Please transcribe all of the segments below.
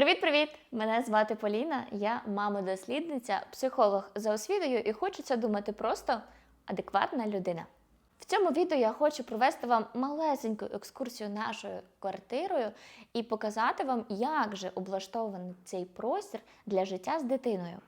Привіт-привіт! Мене звати Поліна, я мама-дослідниця, психолог за освітою і хочеться думати просто адекватна людина. В цьому відео я хочу провести вам малесеньку екскурсію нашою квартирою і показати вам, як же облаштований цей простір для життя з дитиною.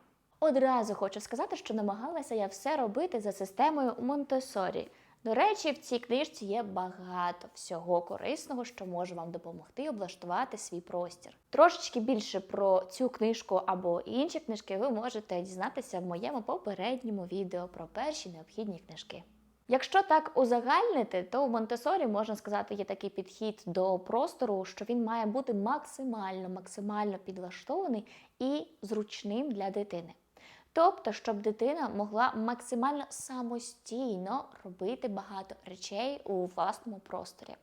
Одразу хочу сказати, що намагалася я все робити за системою Монтесорі. До речі, в цій книжці є багато всього корисного, що може вам допомогти облаштувати свій простір. Трошечки більше про цю книжку або інші книжки ви можете дізнатися в моєму попередньому відео про перші необхідні книжки. Якщо так узагальнити, то в Монтесорі можна сказати, є такий підхід до простору, що він має бути максимально максимально підлаштований і зручним для дитини. Тобто, щоб дитина могла максимально самостійно робити багато речей у власному просторі.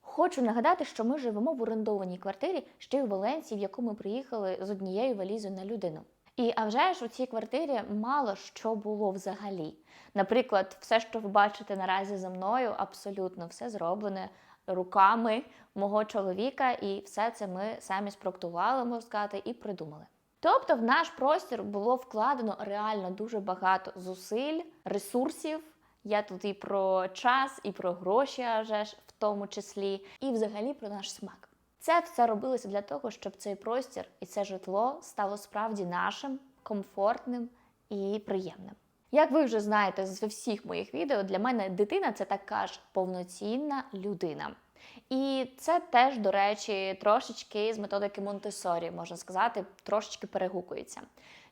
Хочу нагадати, що ми живемо в орендованій квартирі ще й у Валенції, в яку ми приїхали з однією валізою на людину. І а вже ж у цій квартирі мало що було взагалі. Наприклад, все, що ви бачите наразі за мною, абсолютно все зроблене руками мого чоловіка, і все це ми самі спроектували, можна сказати, і придумали. Тобто в наш простір було вкладено реально дуже багато зусиль, ресурсів. Я тут і про час, і про гроші, аже ж в тому числі, і взагалі про наш смак. Це все робилося для того, щоб цей простір і це житло стало справді нашим, комфортним і приємним. Як ви вже знаєте з всіх моїх відео, для мене дитина це така ж повноцінна людина. І це теж, до речі, трошечки з методики Монтесорі, можна сказати, трошечки перегукується.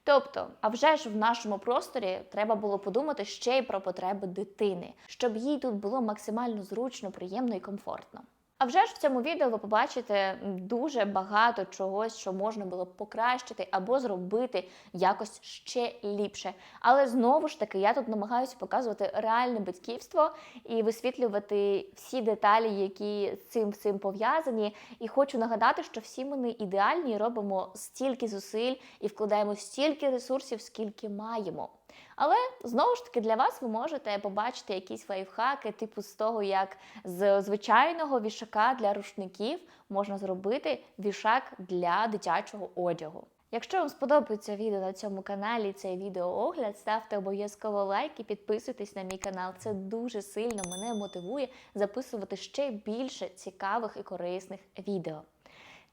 Тобто, а вже ж в нашому просторі треба було подумати ще й про потреби дитини, щоб їй тут було максимально зручно, приємно і комфортно. А вже ж в цьому відео ви побачите дуже багато чогось, що можна було б покращити або зробити якось ще ліпше. Але знову ж таки, я тут намагаюся показувати реальне батьківство і висвітлювати всі деталі, які з цим всім пов'язані. І хочу нагадати, що всі ми не ідеальні, робимо стільки зусиль і вкладаємо стільки ресурсів, скільки маємо. Але знову ж таки для вас ви можете побачити якісь лайфхаки, типу з того, як з звичайного вішака для рушників можна зробити вішак для дитячого одягу. Якщо вам сподобається відео на цьому каналі, цей відеоогляд, ставте обов'язково лайк і підписуйтесь на мій канал. Це дуже сильно мене мотивує записувати ще більше цікавих і корисних відео.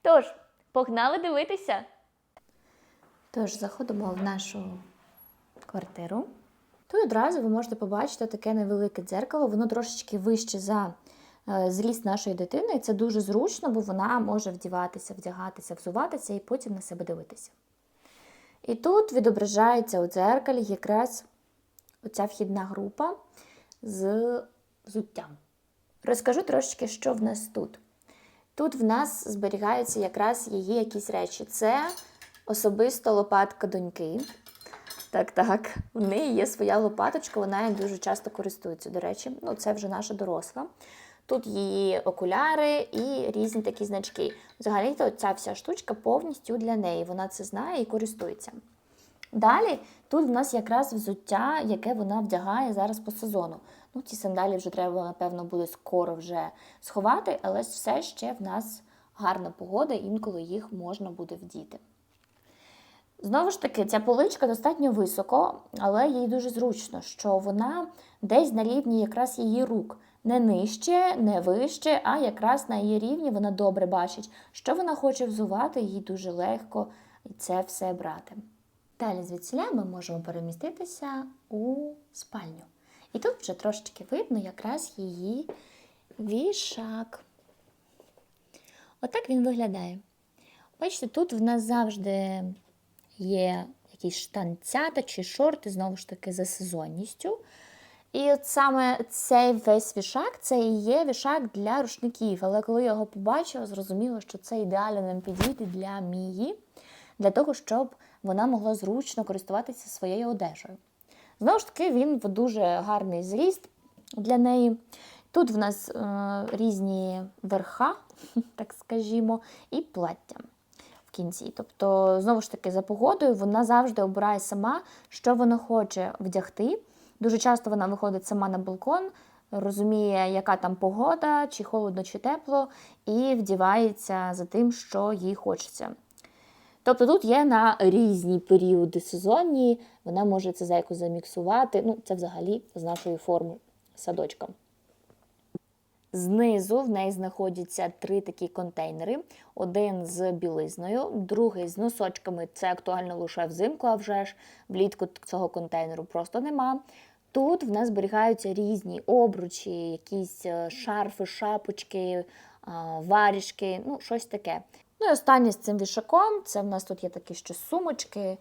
Тож, погнали дивитися! Тож, заходимо в нашу квартиру. Тут одразу ви можете побачити таке невелике дзеркало, воно трошечки вище за е, зріст нашої дитини, і це дуже зручно, бо вона може вдіватися, вдягатися, взуватися і потім на себе дивитися. І тут відображається у дзеркалі якраз оця вхідна група з взуттям. Розкажу трошечки, що в нас тут. Тут в нас зберігаються якраз її якісь речі. Це особисто лопатка доньки. Так, так, у неї є своя лопаточка, вона їм дуже часто користується, до речі. Ну, це вже наша доросла. Тут її окуляри і різні такі значки. Взагалі-то ця вся штучка повністю для неї. Вона це знає і користується. Далі тут в нас якраз взуття, яке вона вдягає зараз по сезону. Ну, Ці сандалі вже треба, напевно, буде скоро вже сховати, але все ще в нас гарна погода, інколи їх можна буде вдіти. Знову ж таки, ця поличка достатньо високо, але їй дуже зручно, що вона десь на рівні якраз її рук. Не нижче, не вище, а якраз на її рівні вона добре бачить, що вона хоче взувати, їй дуже легко і це все брати. Далі звідсіля ми можемо переміститися у спальню. І тут вже трошечки видно якраз її вішак. Отак він виглядає. Бачите, тут в нас завжди є якісь штанцята чи шорти, знову ж таки, за сезонністю. І от саме цей весь вішак це і є вішак для рушників. Але коли я його побачила, зрозуміла, що це ідеально нам підійде для Мії, для того, щоб вона могла зручно користуватися своєю одежею. Знову ж таки, він в дуже гарний зріст для неї. Тут в нас е, різні верха, так скажімо, і плаття кінці. Тобто, знову ж таки, за погодою вона завжди обирає сама, що вона хоче вдягти. Дуже часто вона виходить сама на балкон, розуміє, яка там погода, чи холодно, чи тепло, і вдівається за тим, що їй хочеться. Тобто тут є на різні періоди сезонні, вона може це зайку заміксувати. Ну, це взагалі з нашої форми садочка. Знизу в неї знаходяться три такі контейнери: один з білизною, другий з носочками. Це актуально лише взимку, а вже ж влітку цього контейнеру просто нема. Тут в нас зберігаються різні обручі, якісь е, шарфи, шапочки, а, варішки, ну щось таке. Ну і останнє з цим вішаком. Це в нас тут є такі ще сумочки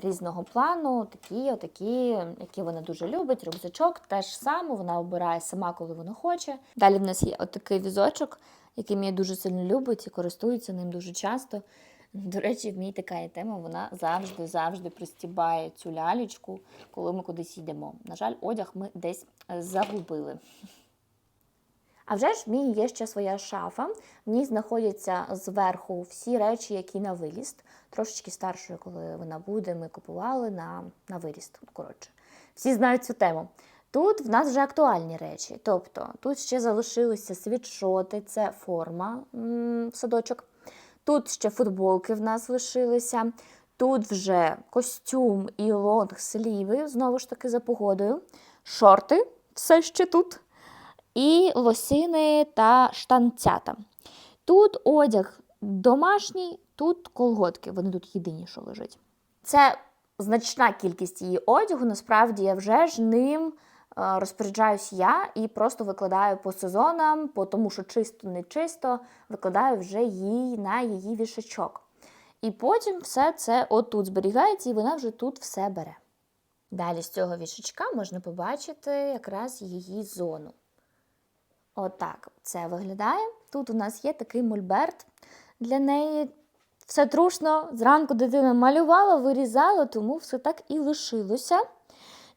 різного плану, такі, отакі, які вона дуже любить. Рюкзачок теж саме, вона обирає сама, коли вона хоче. Далі в нас є отакий візочок, який мені дуже сильно любить і користується ним дуже часто. До речі, в мій така є тема, вона завжди-завжди пристібає цю лялечку, коли ми кудись йдемо. На жаль, одяг ми десь загубили. А вже ж в мій є ще своя шафа. В ній знаходяться зверху всі речі, які на виліст. Трошечки старшою, коли вона буде, ми купували на, на виріст. Коротше, всі знають цю тему. Тут в нас вже актуальні речі. Тобто тут ще залишилися світшоти, це форма м, садочок. Тут ще футболки в нас лишилися. Тут вже костюм і лонг-сліви, знову ж таки, за погодою. Шорти все ще тут і лосини та штанцята. Тут одяг домашній, тут колготки. Вони тут єдині, що лежать. Це значна кількість її одягу. Насправді я вже ж ним е, розпоряджаюсь я і просто викладаю по сезонам, по тому що чисто, не чисто, викладаю вже їй на її вішачок. І потім все це отут зберігається, і вона вже тут все бере. Далі з цього вішачка можна побачити якраз її зону. Отак це виглядає. Тут у нас є такий мольберт для неї. Все трушно, зранку дитина малювала, вирізала, тому все так і лишилося.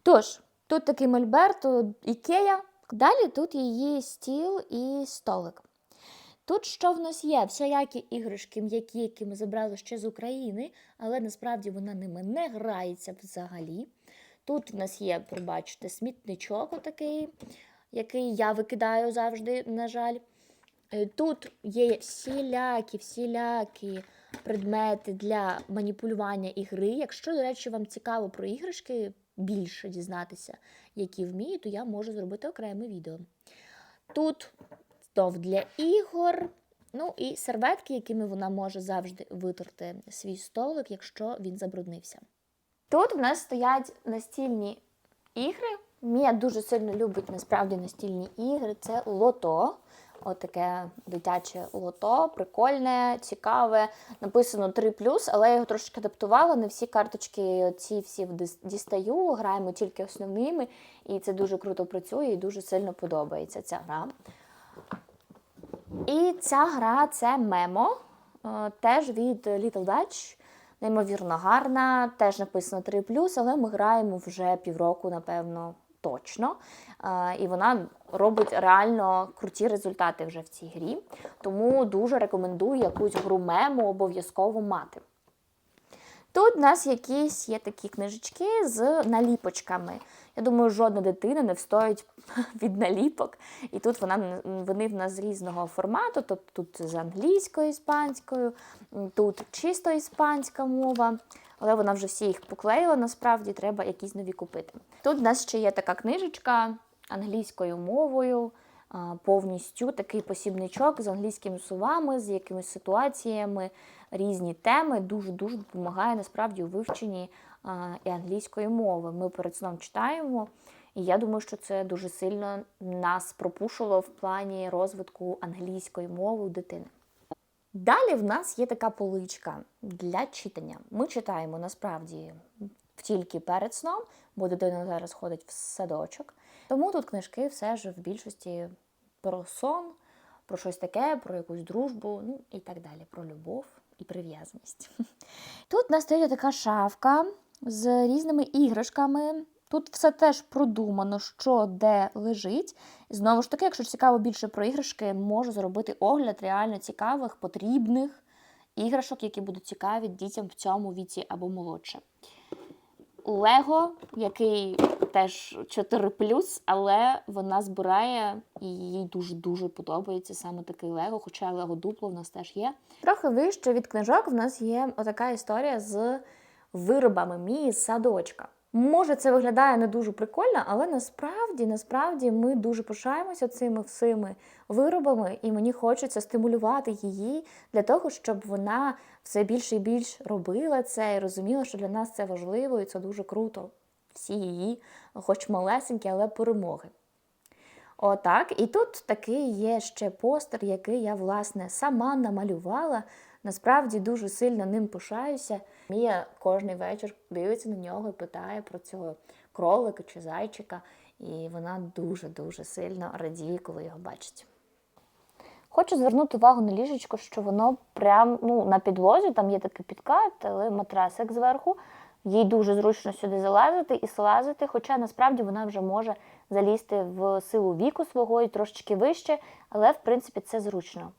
Тож, тут такий мольберт, ікея. Далі тут її стіл і столик. Тут що в нас є? Всякі іграшки, м'які, які ми забрали ще з України, але насправді вона ними не грається взагалі. Тут в нас є, пробачте, смітничок отакий, який я викидаю завжди, на жаль. Е, Тут є всілякі, всілякі предмети для маніпулювання ігри. Якщо, до речі, вам цікаво про іграшки більше дізнатися, які вмію, то я можу зробити окреме відео. Тут стов для ігор, ну і серветки, якими вона може завжди витерти свій столик, якщо він забруднився. Тут в нас стоять настільні ігри. Мія дуже сильно любить насправді настільні ігри. Це лото. Отаке дитяче лото, прикольне, цікаве. Написано 3 але я його трошки адаптувала. Не всі карточки ці всі дістаю, граємо тільки основними, і це дуже круто працює і дуже сильно подобається ця гра. І ця гра це мемо, е, теж від Little Dutch. Неймовірно гарна, теж написано 3 але ми граємо вже півроку, напевно, точно. Е, І вона робить реально круті результати вже в цій грі. Тому дуже рекомендую якусь гру мему обов'язково мати. Тут в нас якісь є такі книжечки з наліпочками. Я думаю, жодна дитина не встоїть від наліпок. І тут вона, вони в нас з різного формату, тобто тут з англійською, іспанською, тут чисто іспанська мова, але вона вже всі їх поклеїла, насправді треба якісь нові купити. Тут в нас ще є така книжечка англійською мовою, повністю такий посібничок з англійськими словами, з якимись ситуаціями, різні теми. Дуже-дуже допомагає насправді у вивченні і англійської мови. Ми перед сном читаємо, і я думаю, що це дуже сильно нас пропушило в плані розвитку англійської мови у дитини. Далі в нас є така поличка для читання. Ми читаємо насправді тільки перед сном, бо дитина зараз ходить в садочок. Тому тут книжки все ж в більшості про сон, про щось таке, про якусь дружбу, ну і так далі, про любов і прив'язаність. Тут у нас стоїть така шафка з різними іграшками. Тут все теж продумано, що де лежить. Знову ж таки, якщо цікаво більше про іграшки, можу зробити огляд реально цікавих, потрібних іграшок, які будуть цікаві дітям в цьому віці або молодше. Лего, який теж 4 але вона збирає і їй дуже-дуже подобається саме такий Лего, хоча Лего дупло в нас теж є. Трохи вище від книжок в нас є отака історія з виробами Мії садочка. Може, це виглядає не дуже прикольно, але насправді, насправді ми дуже пишаємося цими всіми виробами, і мені хочеться стимулювати її для того, щоб вона все більше і більше робила це і розуміла, що для нас це важливо, і це дуже круто. Всі її, хоч малесенькі, але перемоги. Отак. І тут такий є ще постер, який я, власне, сама намалювала. Насправді дуже сильно ним пишаюся. Мія кожний вечір дивиться на нього і питає про цього кролика чи зайчика, і вона дуже-дуже сильно радіє, коли його бачить. Хочу звернути увагу на ліжечко, що воно прям ну, на підлозі, там є такий підкат, але матрасик зверху. Їй дуже зручно сюди залазити і слазити, хоча насправді вона вже може залізти в силу віку свого і трошечки вище, але в принципі це зручно.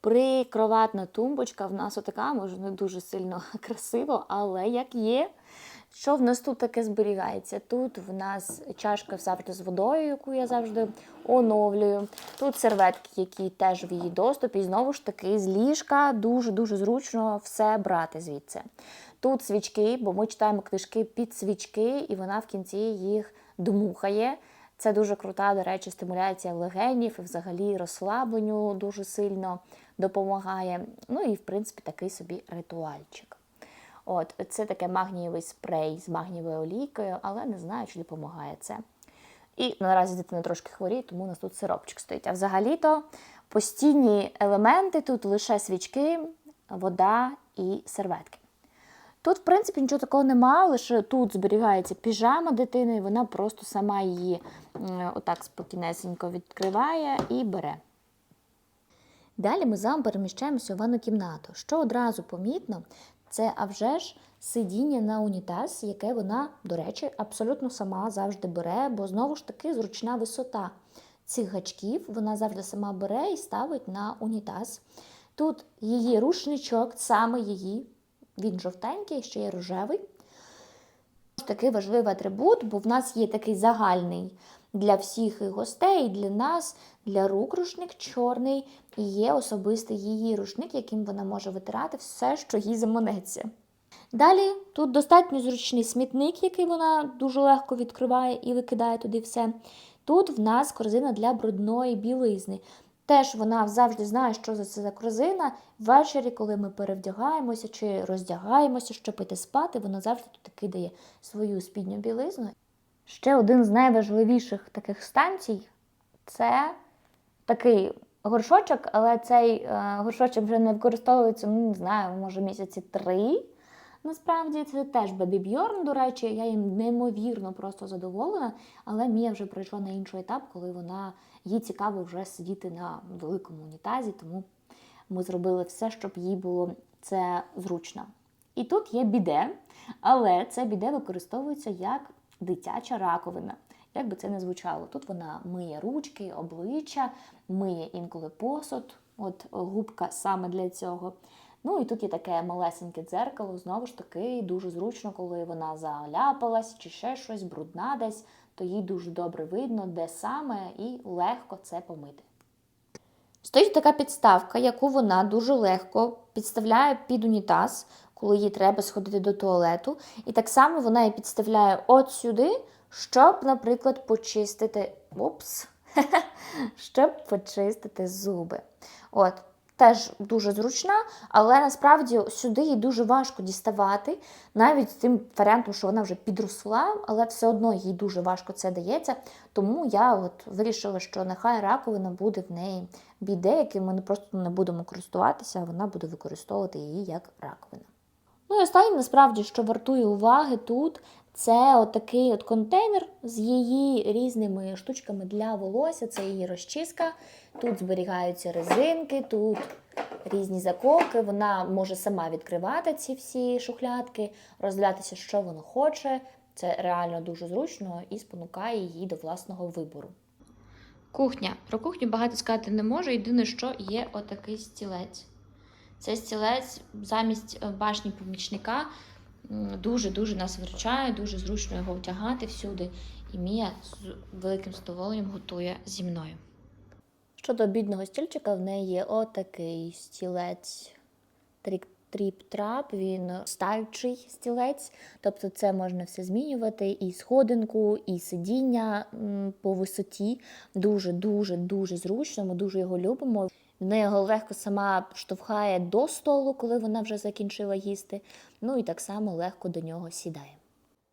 Прикроватна тумбочка в нас отака, може не дуже сильно красиво, але як є. Що в нас тут таке зберігається? Тут в нас чашка завжди з водою, яку я завжди оновлюю. Тут серветки, які теж в її доступі. І знову ж таки, з ліжка дуже-дуже зручно все брати звідси. Тут свічки, бо ми читаємо книжки під свічки, і вона в кінці їх дмухає. Це дуже крута, до речі, стимуляція легенів і взагалі розслабленню дуже сильно допомагає. Ну і, в принципі, такий собі ритуальчик. От, Це таке магнієвий спрей з магнієвою олійкою, але не знаю, чи допомагає це. І наразі дитина трошки хворіє, тому у нас тут сиропчик стоїть. А взагалі-то постійні елементи тут лише свічки, вода і серветки. Тут, в принципі, нічого такого немає, лише тут зберігається піжама дитини, і вона просто сама її отак спокійнесенько відкриває і бере. Далі ми з вами переміщаємося у ванну кімнату. Що одразу помітно, це а вже ж сидіння на унітаз, яке вона, до речі, абсолютно сама завжди бере, бо знову ж таки зручна висота цих гачків вона завжди сама бере і ставить на унітаз. Тут її рушничок, саме її, він жовтенький, ще є рожевий. Такий важливий атрибут, бо в нас є такий загальний для всіх гостей, для нас, для рук рушник чорний, і є особистий її рушник, яким вона може витирати все, що їй заманеться. Далі тут достатньо зручний смітник, який вона дуже легко відкриває і викидає туди все. Тут в нас корзина для брудної білизни. Теж вона завжди знає, що за це за корзина. Ввечері, коли ми перевдягаємося чи роздягаємося, щоб піти спати, вона завжди тут кидає свою спідню білизну. Ще один з найважливіших таких станцій це такий горшочок, але цей е, горшочок вже не використовується, ну, не знаю, може місяці три. Насправді це теж Бебі Бьорн, до речі, я їм неймовірно просто задоволена, але Мія вже прийшла на інший етап, коли вона їй цікаво вже сидіти на великому унітазі, тому ми зробили все, щоб їй було це зручно. І тут є біде, але це біде використовується як дитяча раковина. Як би це не звучало, тут вона миє ручки, обличчя, миє інколи посуд, от губка саме для цього. Ну і тут є таке малесеньке дзеркало, знову ж таки, дуже зручно, коли вона заляпалась чи ще щось, брудна десь, то їй дуже добре видно, де саме, і легко це помити. Стоїть така підставка, яку вона дуже легко підставляє під унітаз, коли їй треба сходити до туалету. І так само вона її підставляє от сюди, щоб, наприклад, почистити. Опс, щоб почистити зуби. От. Теж дуже зручна, але насправді сюди їй дуже важко діставати, навіть з тим варіантом, що вона вже підросла, але все одно їй дуже важко це дається. Тому я от вирішила, що нехай раковина буде в неї біде, яким ми просто не будемо користуватися, а вона буде використовувати її як раковина. Ну і останнє, насправді, що вартує уваги тут, це отакий от контейнер з її різними штучками для волосся, це її розчіска. Тут зберігаються резинки, тут різні заколки. Вона може сама відкривати ці всі шухлядки, роздивлятися, що вона хоче. Це реально дуже зручно і спонукає її до власного вибору. Кухня. Про кухню багато сказати не можу. Єдине, що є отакий стілець. Це стілець замість башні помічника. Дуже-дуже нас виручає, дуже зручно його втягати всюди. І Мія з великим задоволенням готує зі мною. Щодо бідного стільчика, в неї є отакий стілець тріп-трап, він ставчий стілець, тобто це можна все змінювати, і сходинку, і сидіння по висоті. Дуже, дуже, дуже зручно. Ми дуже його любимо. Вона його легко сама штовхає до столу, коли вона вже закінчила їсти. Ну і так само легко до нього сідає.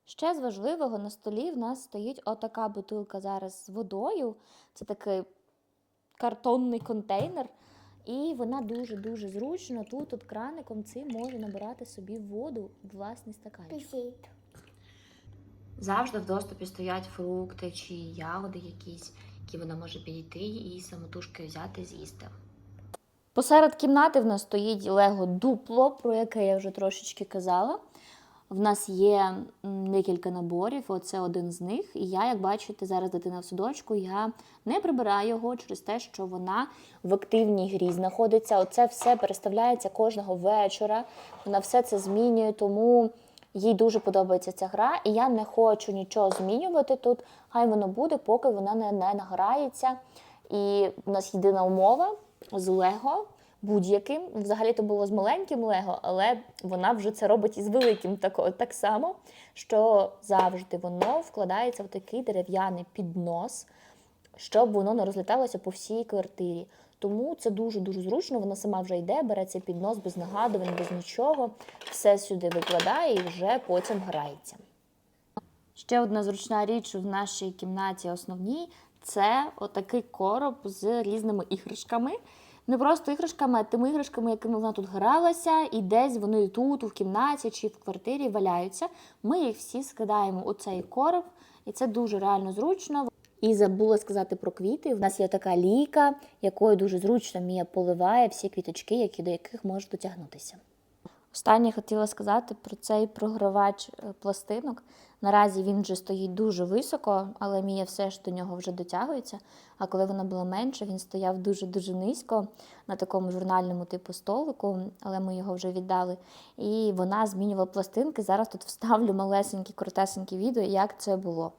Ще з важливого на столі в нас стоїть отака бутилка зараз з водою. Це такий картонний контейнер. І вона дуже-дуже зручно. Тут от краником цим може набирати собі воду в власний стаканчик. Завжди в доступі стоять фрукти чи ягоди якісь, які вона може підійти і самотужки взяти з'їсти. Посеред кімнати в нас стоїть лего дупло, про яке я вже трошечки казала. В нас є декілька наборів, оце один з них. І я, як бачите, зараз дитина в садочку, я не прибираю його через те, що вона в активній грі знаходиться. Оце все переставляється кожного вечора. Вона все це змінює, тому їй дуже подобається ця гра. І я не хочу нічого змінювати тут. Хай воно буде, поки вона не, не награється. І в нас єдина умова з Лего будь-яким. Взагалі то було з маленьким Лего, але вона вже це робить із великим так, так само, що завжди воно вкладається в такий дерев'яний піднос, щоб воно не розліталося по всій квартирі. Тому це дуже-дуже зручно. Вона сама вже йде, бере цей піднос без нагадувань, без нічого, все сюди викладає і вже потім грається. Ще одна зручна річ в нашій кімнаті основній це отакий короб з різними іграшками. Не просто іграшками, а тими іграшками, якими вона тут гралася, і десь вони тут, у кімнаті чи в квартирі валяються. Ми їх всі скидаємо у цей короб, і це дуже реально зручно. І забула сказати про квіти. У нас є така лійка, якою дуже зручно Мія поливає всі квіточки, які до яких може дотягнутися. Останнє хотіла сказати про цей програвач е, пластинок. Наразі він вже стоїть дуже високо, але Мія все ж до нього вже дотягується. А коли вона була менша, він стояв дуже-дуже низько на такому журнальному типу столику, але ми його вже віддали. І вона змінювала пластинки. Зараз тут вставлю малесенькі, коротесенькі відео, як це було.